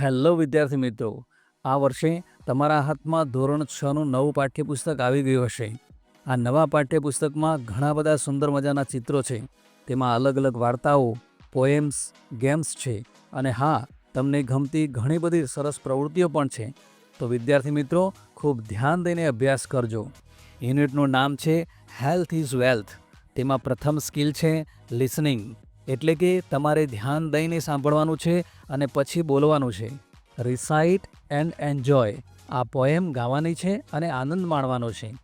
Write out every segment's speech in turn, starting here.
Hello વિદ્યાર્થી મિત્રો, આ વર્ષે તમારા હાથમાં ધોરણ છનું નવું પાઠ્યપુસ્તક આવી ગયું હશે. આ નવા પાઠ્યપુસ્તકમાં ઘણા બધા સુંદર મજાના ચિત્રો છે. તેમાં અલગ અલગ વાર્તાઓ પોએમ્સ ગેમ્સ છે અને હા, તમને ગમતી ઘણી બધી સરસ પ્રવૃત્તિઓ પણ છે. તો વિદ્યાર્થી મિત્રો, ખૂબ ધ્યાન દઈને અભ્યાસ કરજો. યુનિટનું નામ છે હેલ્થ ઇઝ વેલ્થ તેમાં પ્રથમ સ્કિલ છે લિસનિંગ એટલે કે તમારે ધ્યાન દઈને સાંભળવાનું છે અને પછી બોલવાનું છે. રિસાઇટ એન્ડ એન્જોય આ પોએમ ગાવાની છે અને આનંદ માણવાનો છે.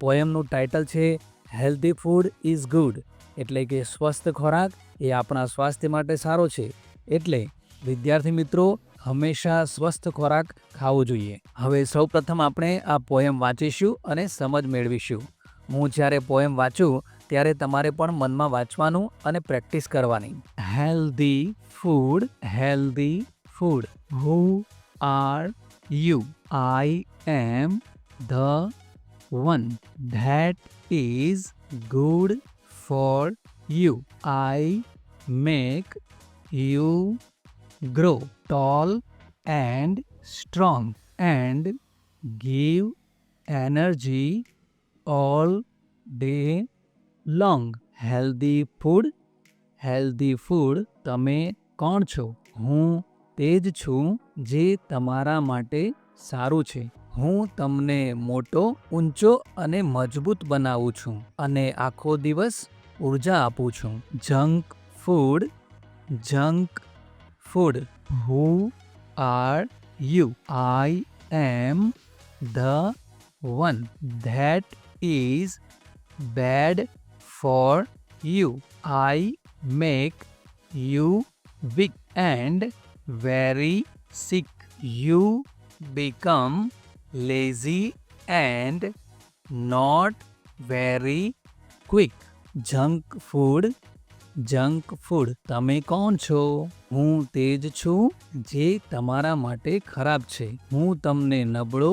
પોએમનું ટાઇટલ છે હેલ્ધી ફૂડ ઇઝ ગુડ એટલે કે સ્વસ્થ ખોરાક એ આપણા સ્વાસ્થ્ય માટે સારો છે. એટલે વિદ્યાર્થી મિત્રો, હંમેશા સ્વસ્થ ખોરાક ખાવો જોઈએ. હવે સૌપ્રથમ આપણે આ પોએમ વાંચીશું અને સમજ મેળવીશું. હું જ્યારે પોએમ વાંચું ત્યારે તમારે પણ મનમાં વાંચવાનું અને પ્રેક્ટિસ કરવાની. Healthy food healthy food who are you I am the one that is good for you I make you grow tall and strong and give energy all day long healthy food healthy food તમે કોણ છો હું તે જ છું જે તમારા માટે સારું છે હું તમને મોટો ઊંચો અને મજબૂત બનાવું છું અને આખો દિવસ ઊર્જા આપું છું junk food junk food. Who are you? I am the one that is bad for you. I make you weak and very sick. You become lazy and not very quick. Junk food junk food તમે કોણ છો હું તે જ છું જે તમારા માટે ખરાબ છે હું તમને નબળો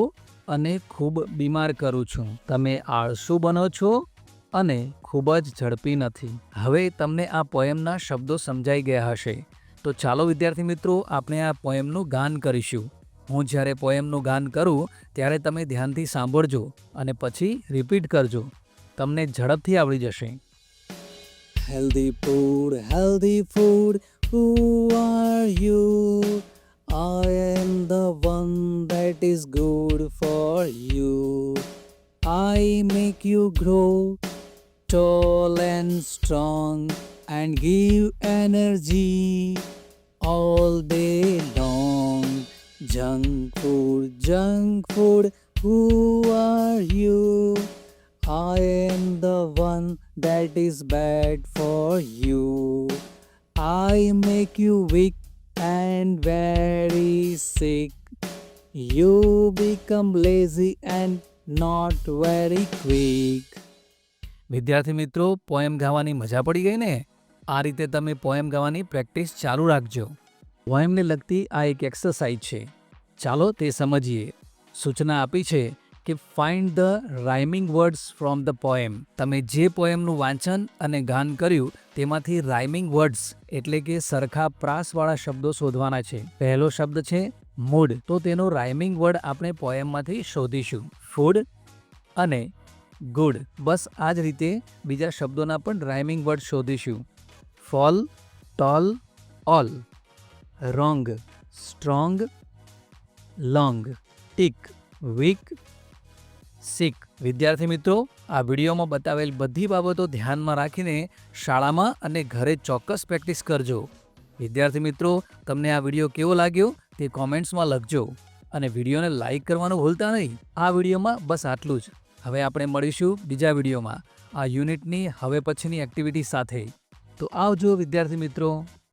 અને ખૂબ બીમાર કરું છું તમે આળસુ બનો છો અને ખૂબ જ ઝડપી નથી. હવે તમને આ પોએમના શબ્દો સમજાઈ ગયા હશે. તો ચાલો વિદ્યાર્થી મિત્રો, આપણે આ પોએમનું ગાન કરીશું. હું જ્યારે પોએમનું ગાન કરું, ત્યારે તમે ધ્યાનથી સાંભળજો અને પછી રિપીટ કરજો. તમને ઝડપથી આવડી જશે. Healthy food healthy food Who are you? I am the one that is good for you. I make you grow. Tall and strong and give energy all day long. Junk food, junk food. Who are you? I am the one that is bad for you. I make you weak and very sick. You become lazy and not very quick. વિદ્યાર્થી મિત્રો, poem ગાવાની મજા પડી ગઈ ને? આ રીતે તમે પોએમ ગાવાની પ્રેક્ટિસ ચાલુ રાખજો. પોએમને લગતી આ એક એક્સરસાઇઝ છે. ચાલો તે સમજીએ. સૂચના આપી છે કે find the rhyming words from the poem તમે જે પોએમનું વાંચન અને ગાન કર્યું તેમાંથી રાઇમિંગ વર્ડ્સ એટલે કે સરખા પ્રાસવાળા શબ્દો શોધવાના છે. પહેલો શબ્દ છે મૂડ તો તેનો રાઇમિંગ વર્ડ આપણે પોએમમાંથી શોધીશું. ફૂડ અને ગુડ. બસ આ જ રીતે બીજા શબ્દોના પણ રાઇમિંગ વર્ડ શોધીશું. Fall, tall, all. Wrong, strong. Long, tick, week. Sick. વિદ્યાર્થી મિત્રો, આ વિડીયોમાં બતાવેલ બધી બાબતો ધ્યાનમાં રાખીને શાળામાં અને ઘરે ચોક્કસ પ્રેક્ટિસ કરજો. વિદ્યાર્થી મિત્રો, તમને આ વીડિયો કેવો લાગ્યો તે કોમેન્ટ્સમાં લખજો. અને વિડીયોને લાઇક કરવાનું ભૂલતા નહીં. આ વિડીયોમાં બસ આટલું જ. હવે આપણે મળીશું બીજા વિડીયોમાં. આ યુનિટની હવે પછીની એક્ટિવિટી સાથે. તો આવજો વિદ્યાર્થી મિત્રો.